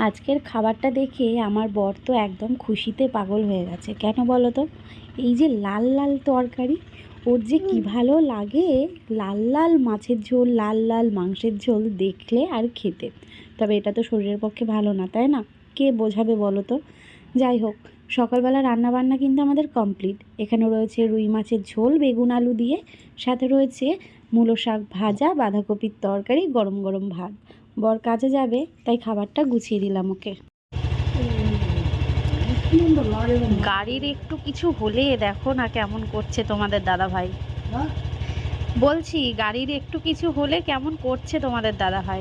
আজকের খাবারটা দেখে আমার বর তো একদম খুশিতে পাগল হয়ে গেছে। কেন বলো তো? এই যে লাল লাল তরকারি ওর যে কি ভালো লাগে লাল লাল মাছের ঝোল লাল লাল মাংসের ঝোল দেখলে আর খেতে। তবে এটা তো শরীরের পক্ষে ভালো না তাই না? কে বোঝাবে বলো তো? যাই হোক সকালবেলা রান্নাবান্না কিন্তু আমাদের কমপ্লিট এখানে রয়েছে রুই মাছের ঝোল বেগুন আলু দিয়ে সাথে রয়েছে মূলো শাক ভাজা বাঁধাকপির তরকারি গরম গরম ভাত। বর কাজে যাবে, তাই খাবারটা গুছিয়ে দিলাম ওকে। গাড়ির একটু কিছু হলে দেখো না কেমন করছে তোমাদের দাদা ভাই বলছি, গাড়ির একটু কিছু হলে কেমন করছে তোমাদের দাদা ভাই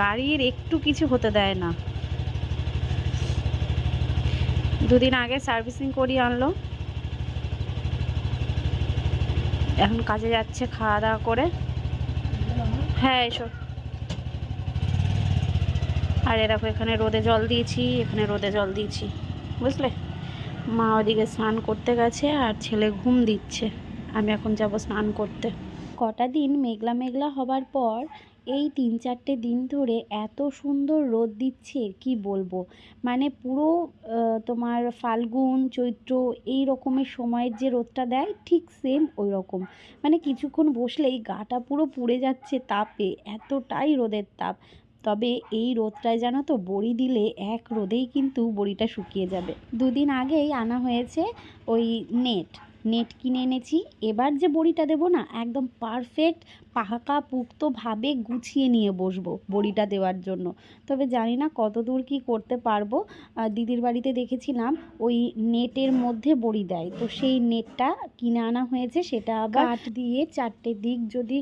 গাড়ির একটু কিছু হতে দেয় না। দুদিন আগে সার্ভিসিং করিয়ে আনলো। এখন কাজে যাচ্ছে খাওয়া দাওয়া করে। হ্যাঁ এসো। আর এরকম এখানে রোদে জল দিয়েছি, এখানে রোদে জল দিয়েছি। বুঝলে? মা ওদিকে স্নান করতে গেছে আর ছেলে ঘুম দিচ্ছে। আমি এখন যাব স্নান করতে। কটা দিন মেঘলা মেঘলা হবার পর এই তিন চারটে দিন ধরে এত সুন্দর রোদ দিচ্ছে কি বলব? মানে পুরো তোমার ফাল্গুন, চৈত্র এই রকমের সময়ের যে রোদটা দেয়, ঠিক সেম ওই রকম মানে কিছুক্ষণ বসলেই গাটা পুরো পুড়ে যাচ্ছে তাপে, এতটাই রোদের তাপ। তবে এই রোদটায় জানো তো, বড়ি দিলে এক রোদেই কিন্তু বড়িটা শুকিয়ে যাবে। দুদিন আগেই আনা হয়েছে ওই নেট। নেট কিনে এনেছি। এবার যে বড়িটা দেবো না, একদম পারফেক্ট পাকা পুক্তভাবে গুছিয়ে নিয়ে বসবো বড়িটা দেওয়ার জন্য। তবে জানি না কত দূর কী করতে পারব। দিদির বাড়িতে দেখেছিলাম ওই নেটের মধ্যে বড়ি দেয়। তো সেই নেটটা কিনে আনা হয়েছে, সেটা আবার কাঠ দিয়ে চারটে দিক যদি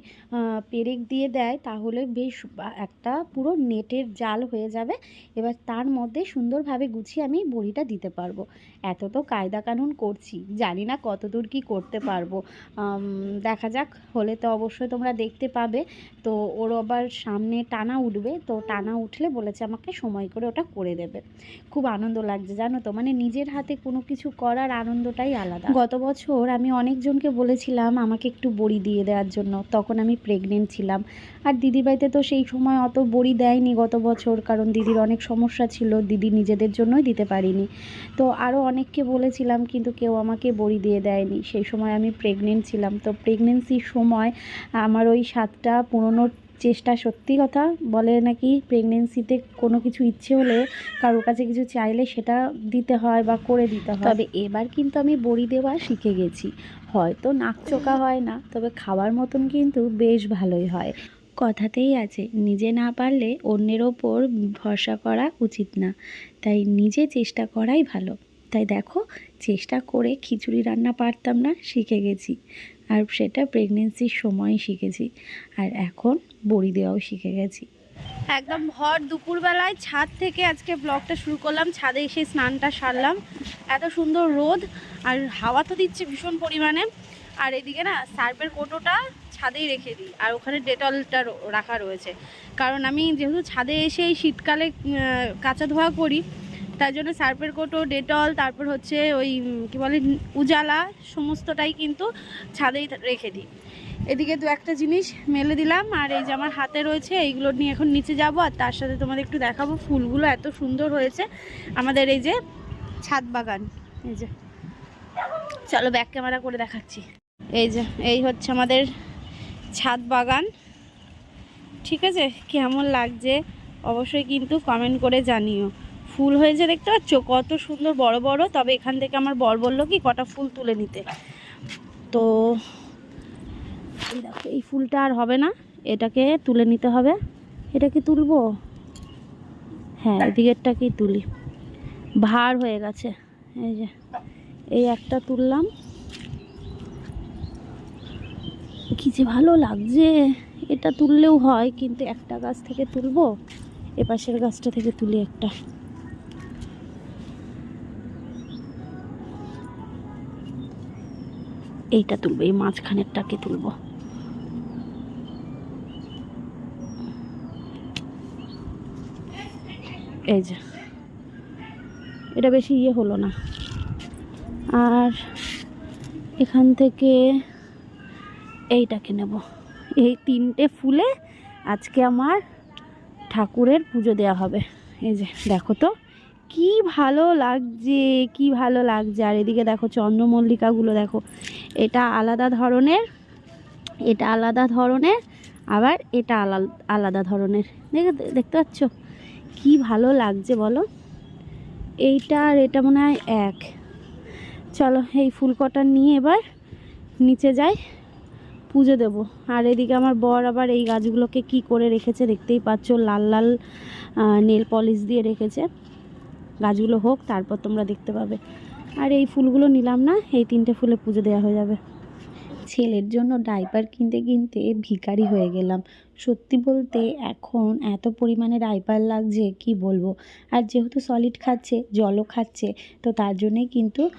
পেরেক দিয়ে দেয়, তাহলে বেশ একটা পুরো নেটের জাল হয়ে যাবে। এবার তার মধ্যে সুন্দরভাবে গুছিয়ে আমি বড়িটা দিতে পারব। এত তো কায়দা কানুন করছি, জানি না কতদূর কি করতে পারব। দেখা যাক, হলে তো অবশ্যই তোমরা দেখতে পাবে। তো ওর আবার সামনে টানা উঠবে। তো টানা উঠলে বলেছে আমাকে সময় করে ওটা করে দেবে। খুব আনন্দ লাগছে, জানো তো? মানে নিজের হাতে কোনো কিছু করার আনন্দটাই আলাদা। গত বছর আমি অনেকজনকে বলেছিলাম আমাকে একটু বড়ি দিয়ে দেওয়ার জন্য। তখন আমি প্রেগনেন্ট ছিলাম। আর দিদির বাড়িতে তো সেই সময় অত বড়ি দেয়নি গত বছর। কারণ দিদির অনেক সমস্যা ছিল, দিদি নিজেদের জন্যই দিতে পারিনি। তো আরও অনেককে বলেছিলাম, কিন্তু কেউ আমাকে বড়ি দিয়ে দেয়নি। সেই সময় আমি প্রেগনেন্ট ছিলাম। তো প্রেগনেন্সির সময় আমার ওই স্বাদটা পুরোনোর চেষ্টা সত্যি কথা? বলে নাকি প্রেগনেন্সিতে কোনো কিছু ইচ্ছে হলে কারোর কাছে কিছু চাইলে সেটা দিতে হয় বা করে দিতে হয়? তবে এবার কিন্তু আমি বড়ি দেওয়া শিখে গেছি। হয়তো নাক চোকা হয় না, তবে খাওয়ার মতন কিন্তু বেশ ভালোই হয়। কথাতেই আছে, নিজে না পারলে অন্যের ওপর ভরসা করা উচিত না। তাই নিজে চেষ্টা করাই ভালো। তাই দেখো, চেষ্টা করে খিচুড়ি রান্না পারতাম না, শিখে গেছি। আর সেটা প্রেগনেন্সির সময় শিখেছি। আর এখন বড়ি দেওয়াও শিখে গেছি। একদম ভর দুপুরবেলায় ছাদ থেকে আজকে ব্লগটা শুরু করলাম। ছাদে এসে স্নানটা সারলাম। এত সুন্দর রোদ আর হাওয়া তো দিচ্ছে ভীষণ পরিমাণে। আর এদিকে না সার্ফের কোটোটা ছাদেই রেখে দিই। আর ওখানে ডেটলটা রাখা রয়েছে। কারণ আমি যেহেতু ছাদে এসে এই শীতকালে কাঁচা ধোয়া করি তার জন্য সার্ফের কোটো, ডেটল, তারপর হচ্ছে ওই কি বলে, উজালা, সমস্তটাই কিন্তু ছাদেই রেখে দিই। এদিকে দু একটা জিনিস মেলে দিলাম, আর এই যে আমার হাতে রয়েছে, এইগুলো নিয়ে এখন নিচে যাব, আর তার সাথে তোমাদের একটু দেখাবো ফুলগুলো, এত সুন্দর হয়েছে আমাদের এই যে ছাদ বাগান। এই যে, চলো ব্যাক ক্যামেরা করে দেখাচ্ছি। এই যে, এই হচ্ছে আমাদের ছাদ বাগান। ঠিক আছে? কেমন লাগছে? অবশ্যই কিন্তু কমেন্ট করে জানিও। ফুল হয়েছে দেখতে পাচ্ছ? কত সুন্দর, বড় বড়। তবে এখান থেকে আমার বর বলল কি, কটা ফুল তুলে নিতে। তো এই ফুলটা আর হবে না। এটাকে তুলে নিতে হবে। এটা কি তুলবো? হ্যাঁ এদিকেরটাকেই তুলি। ভার হয়ে গেছে। এই যে, এই একটা তুললাম। কি যে ভালো লাগছে। এটা তুললেও হয়, কিন্তু একটা গাছ থেকে তুলবো, এ পাশের গাছটা থেকে তুলি একটা। এইটা তুলবো, এই মাঝখানেরটাকে তুলবো। এই যে, এটা বেশি ইয়ে হলো না। আর এখান থেকে এইটাকে নেব। এই তিনটে ফুলে আজকে আমার ঠাকুরের পুজো দেওয়া হবে। এই যে, দেখো তো, কি ভালো লাগছে, কি ভালো লাগছে। আর এদিকে দেখো চন্দ্রমল্লিকাগুলো দেখো এটা আলাদা ধরনের, এটা আলাদা ধরনের, আবার এটা আলাদা আলাদা ধরনের। দেখে, দেখতে পাচ্ছ? কি ভালো লাগছে বলো? এইটা আর এটা মনে হয় এক। চলো, এই ফুল কটা নিয়ে এবার নিচে যাই, পুজো দেব। আর এদিকে আমার বর আবার এই গাছগুলোকে কি করে রেখেছে দেখতেই পাচ্ছ? লাল লাল নেল পলিশ দিয়ে রেখেছে। গাছগুলো হোক, তারপর তোমরা দেখতে পাবে। আর এই ফুলগুলো নিলাম না, এই তিনটে ফুলে পুজো দেওয়া হয়ে যাবে। ছেলের জন্য ডাইপার কিনতে কিনতে ভিকারি হয়ে গেলাম। সত্যি বলতে এখন এত পরিমাণে ডাইপার লাগছে, কি বলব? আর যেহেতু সলিড খাচ্ছে, জলও খাচ্ছে, তো তার জন্যেই কিন্তু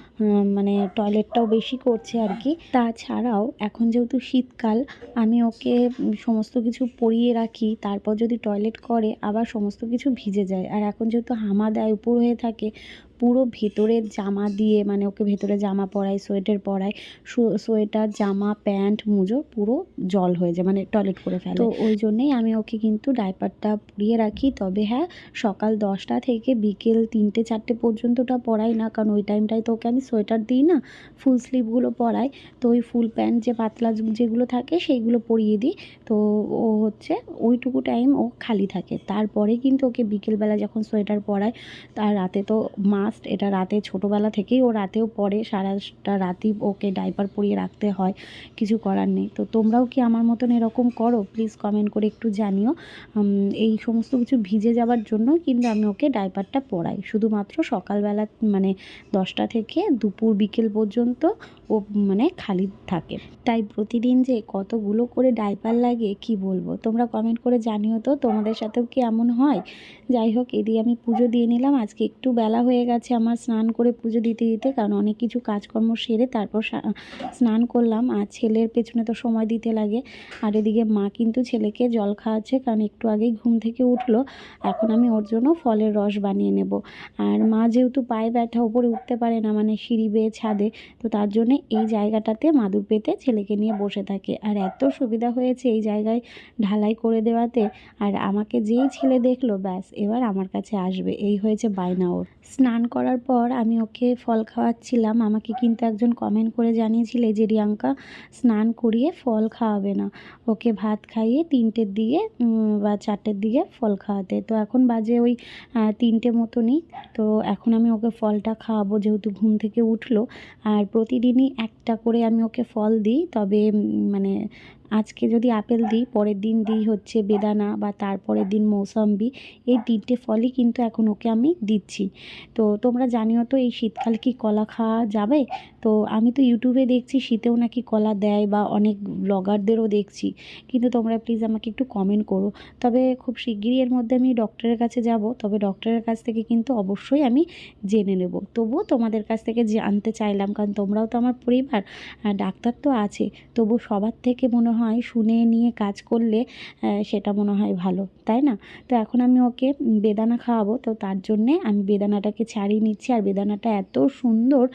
মানে টয়লেটটাও বেশি করছে আর কি। তাছাড়াও এখন যেহেতু শীতকাল, আমি ওকে সমস্ত কিছু পরিয়ে রাখি, তারপর যদি টয়লেট করে, আবার সমস্ত কিছু ভিজে যায়। আর এখন যেহেতু হামা দেয়, উপর হয়ে থাকে, পুরো ভেতরের জামা দিয়ে মানে ওকে ভেতরে জামা পরাই, সোয়েটার পরাই, সো- সোয়েটার, জামা, প্যান্ট, মুজো পুরো জল হয়ে যায় মানে টয়লেট করে ফেলে। তো ওই জন্যেই আমি ওকে কিন্তু ডাইপারটা পরিয়ে রাখি। তবে হ্যাঁ সকাল দশটা থেকে বিকেল তিনটে, চারটে পর্যন্ত ওটা পরাই না, কারণ ওই টাইমটায় তো ওকে আমি সোয়েটার দিই না ফুল স্লিভগুলো পরাই। তো ওই ফুল প্যান্ট যে পাতলা যেগুলো থাকে সেইগুলো পরিয়ে দিই। তো ও হচ্ছে ওইটুকু টাইম ও খালি থাকে। তারপরে কিন্তু ওকে বিকেলবেলা যখন সোয়েটার পরাই, তার রাতে তো মাস্ট এটা রাতে ছোটোবেলা থেকেই ও রাতেও পরে, সারাটা রাতই ওকে ডাইপার পরিয়ে রাখতে হয়। কিছু করার নেই। তো তোমরাও কি আমার মতন এরকম করো? প্লিজ কমেন্ট করে একটু জানিও। এই সমস্ত কিছু ভিজে যাওয়ার জন্য কিন্তু আমি ওকে ডাইপারটা পরাই। শুধুমাত্র সকালবেলা মানে দশটা থেকে দুপুর, বিকেল পর্যন্ত ও মানে খালি থাকে। তাই প্রতিদিন যে কতগুলো করে ডাইপার লাগে, কি বলব? তোমরা কমেন্ট করে জানিও তো, তোমাদের সাথেও কি এমন হয়? যাই হোক, এদিকে আমি পুজো দিয়ে নিলাম। আজকে একটু বেলা হয়ে গেছে আমার স্নান করে পুজো দিতে দিতে, কারণ অনেক কিছু কাজকর্ম সেরে তারপর স্নান করলাম। আর ছেলের পেছনে তো সময় দিতে লাগে। আর এদিকে মা কিন্তু ছেলেকে জল খাওয়াচ্ছে, কারণ একটু আগেই ঘুম থেকে উঠল। এখন আমি ওর জন্য ফলের রস বানিয়ে নেব। আর মা যেহেতু পায়ে ব্যথা, ওপরে উঠতে পারে না মানে সিঁড়ি বেয়ে ছাদে, তো তার জন্যে এই জায়গাটাতে মাদুর পেতে ছেলেকে নিয়ে বসে থাকে। আর এত সুবিধা হয়েছে এই জায়গায় ঢালাই করে দেওয়াতে। আর আমাকে যেই ছেলে দেখল, ব্যাস, এবার আমার কাছে আসবে। এই হয়েছে বায়না ওর। স্নান করার পর আমি ওকে ফল খাওয়াচ্ছিলাম। আমাকে কিন্তু একজন কমেন্ট করে জানিয়েছিলে যে রিয়াঙ্কা, স্নান করিয়ে ফল খাওয়াবে না। ওকে ভাত খাইয়ে তিনটের দিকে বা চারটের দিকে ফল খাওয়াতে। তো এখন বাজে ওই তিনটে মতনই। তো এখন আমি ওকে ফলটা খাওয়াবো যেহেতু ঘুম থেকে উঠল। আর প্রতিদিনই একটা করে আমি ওকে ফল দিই। তবে মানে আজকে যদি আপেল দিই, পরের দিন দিই হচ্ছে বেদানা বা তারপরের দিন মৌসাম্বি, এই তিনটে ফলই কিন্তু এখন ওকে আমি দিচ্ছি। তো তোমরা জানিও তো এই শীতকাল কি কলা খাওয়া যাবে? তো আমি তো ইউটিউবে দেখছি, শীতেও নাকি কলা দেয় বা অনেক ব্লগারদেরও দেখছি। কিন্তু তোমরা প্লিজ আমাকে একটু কমেন্ট করো। তবে খুব শিগগিরই এর মধ্যে আমি ডক্টরের কাছে যাব। তবে ডক্টরের কাছ থেকে কিন্তু অবশ্যই আমি জেনে নেব। তবুও তোমাদের কাছ থেকে জানতে চাইলাম, কারণ তোমরাও তো আমার পরিবার ডাক্তার তো আছে। তবু সবার থেকে মনে হয় শুনে নিয়ে কাজ করলে সেটা মনে হয় ভালো, তাই না? তো এখন আমি ওকে বেদানা খাওয়াবো, তো তার জন্যে আমি বেদানাটাকে ছাড়িয়ে নিচ্ছি। আর বেদানাটা এত সুন্দর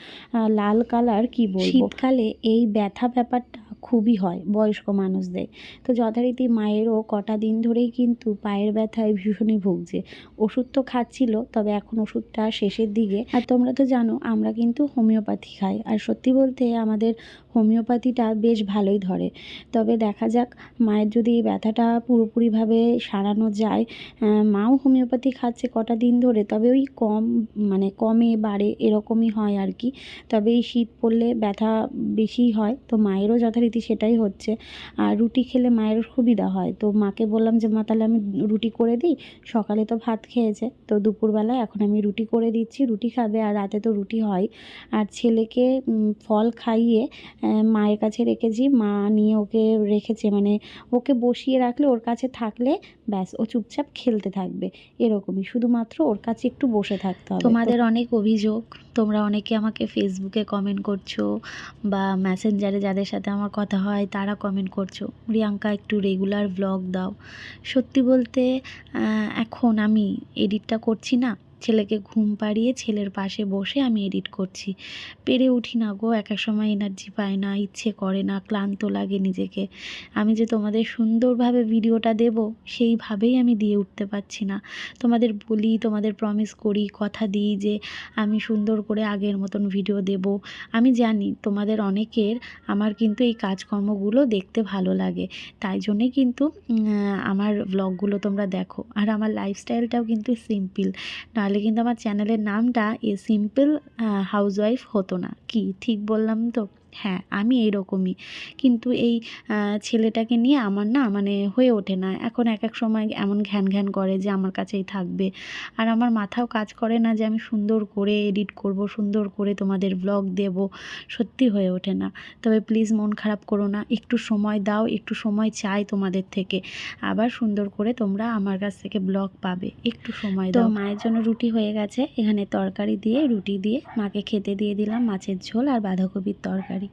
লাল কালার কি বলব? শীতকালে এই ব্যথা ব্যাপারটা খুবই হয়, বয়স্ক মানুষদের। তো যথারীতি মায়েরও কটা দিন ধরেই কিন্তু পায়ের ব্যথায় ভীষণই ভুগছে। ওষুধ তো খাচ্ছিল, তবে এখন ওষুধটা শেষের দিকে। আর তোমরা তো জানো, আমরা কিন্তু হোমিওপ্যাথি খাই। আর সত্যি বলতে আমাদের হোমিওপ্যাথিটা বেশ ভালোই ধরে। তবে দেখা যাক, মায়ের যদি এই ব্যথাটা পুরোপুরিভাবে সারানো যায় মাও হোমিওপ্যাথি খাচ্ছে কটা দিন ধরে, তবে ওই কম মানে কমে বাড়ে এরকমই হয় আর কি। তবে এই শীত পড়লে ব্যথা বেশি হয়, তো মায়েরও যথারীতি সেটাই হচ্ছে। আর রুটি খেলে মায়ের সুবিধা হয়। তো মাকে বললাম যে, মা, তাহলে আমি রুটি করে দিই। সকালে তো ভাত খেয়েছে। তো দুপুরবেলায় এখন আমি রুটি করে দিচ্ছি, রুটি খাবে আর রাতে তো রুটি হয়। আর ছেলেকে ফল খাইয়ে মায়ের কাছে রেখেছি। মা নিয়ে ওকে রেখেছে। মানে ওকে বসিয়ে রাখলে, ওর কাছে থাকলে ব্যাস, ও চুপচাপ খেলতে থাকবে। এরকমই, শুধুমাত্র ওর কাছে একটু বসে থাকতে হবে। তোমাদের অনেক অভিযোগ। তোমরা অনেকে আমাকে ফেসবুকে কমেন্ট করছ বা মেসেঞ্জারে যাদের সাথে আমার কথা হয় তারা কমেন্ট করছ। প্রিয়াঙ্কা, একটু রেগুলার ব্লগ দাও। সত্যি বলতে এখন আমি এডিটটা করছি না। ছেলেকে ঘুম পাড়িয়ে ছেলের পাশে বসে আমি এডিট করছি। পেরে উঠি না গো, এক এক সময় এনার্জি পায় না, ইচ্ছে করে না, ক্লান্ত লাগে নিজেকে। আমি যে তোমাদের সুন্দরভাবে ভিডিওটা দেব, সেইভাবেই আমি দিয়ে উঠতে পারছি না। তোমাদের বলি, তোমাদের প্রমিস করি, কথা দিই যে আমি সুন্দর করে আগের মতন ভিডিও দেব। আমি জানি তোমাদের অনেকের আমার কিন্তু এই কাজকর্মগুলো দেখতে ভালো লাগে। তাই জন্যে কিন্তু আমার ব্লগগুলো তোমরা দেখো। আর আমার লাইফস্টাইলটাও কিন্তু সিম্পল নাহলে কিন্তু আমার চ্যানেলের নামটা এ সিম্পল হাউসওয়াইফ হতো না। কি? ঠিক বললাম তো? হ্যাঁ আমি এইরকমই। কিন্তু এই ছেলেটাকে নিয়ে আমার না মানে হয়ে ওঠে না। এখন এক এক সময় এমন ঘ্যান ঘ্যান করে যে আমার কাছেই থাকবে। আর আমার মাথাও কাজ করে না যে আমি সুন্দর করে এডিট করব সুন্দর করে তোমাদের ব্লগ দেব। সত্যি হয়ে ওঠে না। তবে প্লিজ মন খারাপ করো না। একটু সময় দাও একটু সময় চাই তোমাদের থেকে। আবার সুন্দর করে তোমরা আমার কাছ থেকে ব্লগ পাবে। একটু সময় দাও। মায়ের জন্য রুটি হয়ে গেছে। এখানে তরকারি দিয়ে রুটি দিয়ে মাকে খেতে দিয়ে দিলাম মাছের ঝোল আর বাঁধাকপির তরকারি।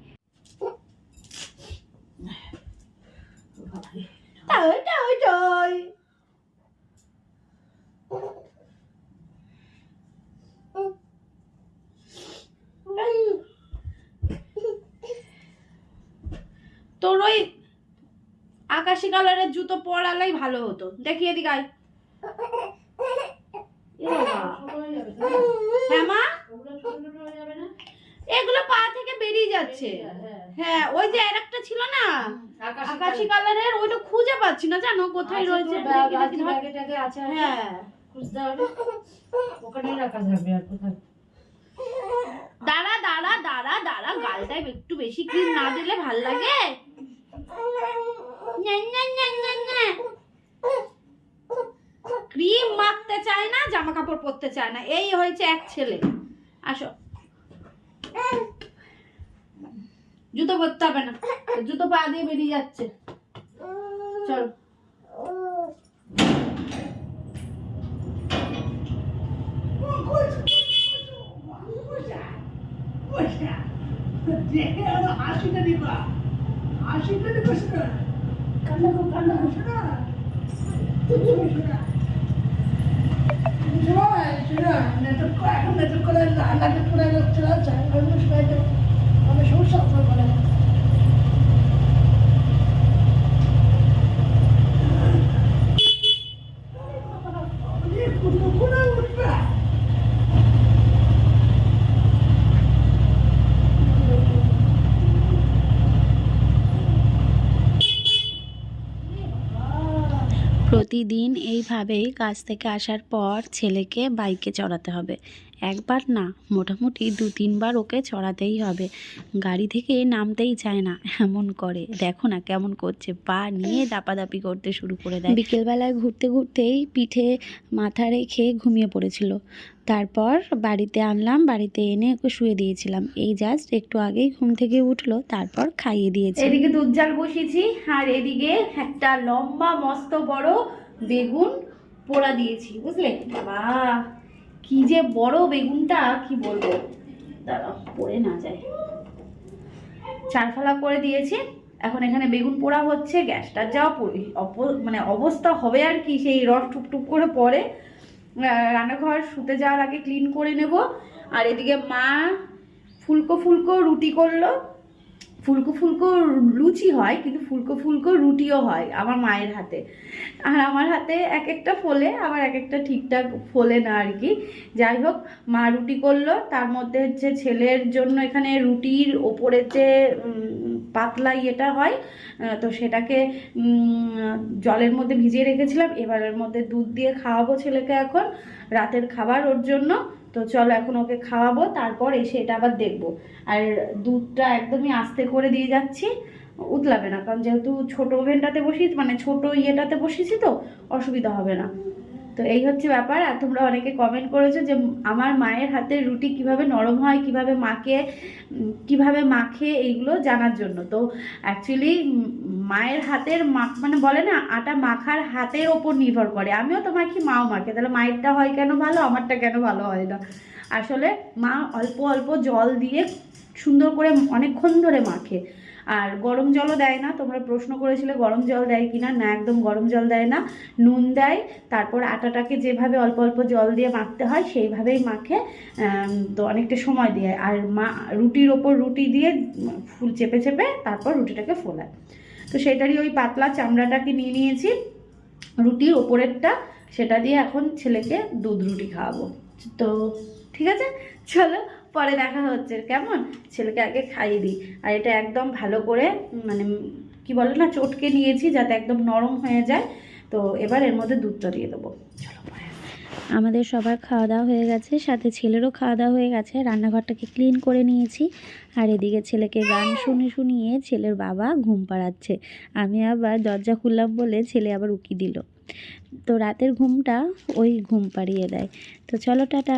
তোর ওই আকাশি কালারের জুতো পরালেই ভালো হতো। দেখি এদিকে আয়। হ্যাঁ মা? এগুলো পা থেকে বেরিয়ে যাচ্ছে। হ্যাঁ। ওই যে আর একটা ছিল না? আকাশি কালারের ওইটা খুঁজে পাচ্ছি না জানো? কোথায় রয়েছে? দেখি, ধর। হ্যাঁ। দাঁড়া দাঁড়া দাঁড়া দাঁড়া গালটায় একটু বেশি ক্রিম না দিলে ভালো লাগে। ক্রিম মাখতে চায় না জামা কাপড় পরতে চায় না। এই হয়েছে এক ছেলে। আসো। জুতো পরতে হবে না। জুতো পা দিয়ে বেরিয়ে যাচ্ছে। চল। 你知道吗？就是，那都过，那都过来，那那都过来，那这叫啥？俺们是那个，俺们从上走过来。প্রতিদিন এইভাবেই কাজ থেকে আসার পর ছেলেকে বাইকে চড়াতে হবে। একবার না, মোটামুটি দু তিনবার ওকে চড়াতেই হবে। গাড়ি থেকে নামতেই চায় না, এমন করে। দেখো না কেমন করছে, পা নিয়ে দাপাদাপি করতে শুরু করে দেয়। বিকেলবেলায় ঘুরতে ঘুরতেই পিঠে মাথা রেখে ঘুমিয়ে পড়েছিল। তারপর বাড়িতে আনলাম বাড়িতে এনে ওকে শুয়ে দিয়েছিলাম। এই জাস্ট একটু আগেই ঘুম থেকে উঠল তারপর খাইয়ে দিয়েছি। এদিকে দুধ জাল বসিয়েছি আর এদিকে একটা লম্বা মস্ত বড় বেগুন পোড়া দিয়েছি বুঝলে? বাবা কি যে বড় বেগুনটা কি বলব? দাঁড়াও পড়ে না যায়। চারফালা করে দিয়েছি এখন এখানে বেগুন পোড়া হচ্ছে পরি- অপ- মানে অবস্থা হবে আর কি সেই রস টুপটুপ করে আহ, রান্নাঘর শুতে যাওয়ার আগে ক্লিন করে নেব। আর এদিকে মা ফুলকো ফুলকো রুটি করল। ফুলকো ফুলকো লুচি হয়, কিন্তু ফুলকো ফুলকো রুটিও হয় আমার মায়ের হাতে। আর আমার হাতে এক একটা ফোলে, আবার এক একটা ঠিকঠাক ফোলে না আর কি। যাই হোক, মা রুটি করল, তার মধ্যে হচ্ছে ছেলের জন্য এখানে রুটির ওপরের যে পাতলা ইয়েটা হয় তো সেটাকে জলের মধ্যে ভিজিয়ে রেখেছিলাম, এবারের মধ্যে দুধ দিয়ে খাওয়াবো ছেলেকে এখন, রাতের খাবার ওর জন্য, তো চলো এখন ওকে খাওয়াবো, তারপর এসে এটা আবার দেখব। আর দুধটা একদমই আস্তে করে দিয়ে যাচ্ছি, উতলাবে না, কারণ যেহেতু ছোটো ওভেনটাতে বসিয়েছি মানে ছোটো ইয়েটাতে বসিয়েছি তো, অসুবিধা হবে না। তো এই হচ্ছে ব্যাপার। আর তোমরা অনেকে কমেন্ট করেছ যে আমার মায়ের হাতের রুটি কীভাবে নরম হয়, কীভাবে মাকে কীভাবে মাখে এইগুলো জানার জন্য। তো অ্যাকচুয়ালি মায়ের হাতের মাখ মানে বলে না, আটা মাখার হাতের ওপর নির্ভর করে। আমিও তো মাখি, মাও মাখে। তাহলে মায়েরটা হয় কেন ভালো, আমারটা কেন ভালো হয় না? আসলে মা অল্প অল্প জল দিয়ে সুন্দর করে অনেকক্ষণ ধরে মাখে। আর গরম জলও দেয় না, তোমরা প্রশ্ন করেছিলে গরম জল দেয় কি না না একদম গরম জল দেয় না, নুন দেয়, তারপর আটাটাকে যেভাবে অল্প অল্প জল দিয়ে মাখতে হয়, সেইভাবেই মাখে তো অনেকটা সময় দিয়ে, আর মা, রুটির ওপর রুটি দিয়ে ফুল চেপে চেপে তারপর রুটিটাকে ফোলায়। তো সেটারই ওই পাতলা চামড়াটাকে নিয়ে নিয়েছি, রুটির ওপরেরটা, সেটা দিয়ে এখন ছেলেকে দুধ রুটি খাওয়াবো। তো ঠিক আছে, চলো পরে দেখা হচ্ছে, কেমন? ছেলেকে আগে খাইয়ে দিই। আর এটা একদম ভালো করে মানে কি বলে না, চটকে নিয়েছি যাতে একদম নরম হয়ে যায়। তো এবার এর মধ্যে দুধটা দিয়ে দেবো। আমাদের সবার খাওয়া দাওয়া হয়ে গেছে, সাথে ছেলেরও খাওয়া দাওয়া হয়ে গেছে। রান্নাঘরটাকে ক্লিন করে নিয়েছি। আর এদিকে ছেলেকে গান শুনে শুনিয়ে ছেলের বাবা ঘুম পাড়াচ্ছে। আমি আবার দরজা খুললাম বলে ছেলে আবার উকি দিল। তো রাতের ঘুমটা ওই ঘুম পাড়িয়ে দেয়। তো চলো টাটা।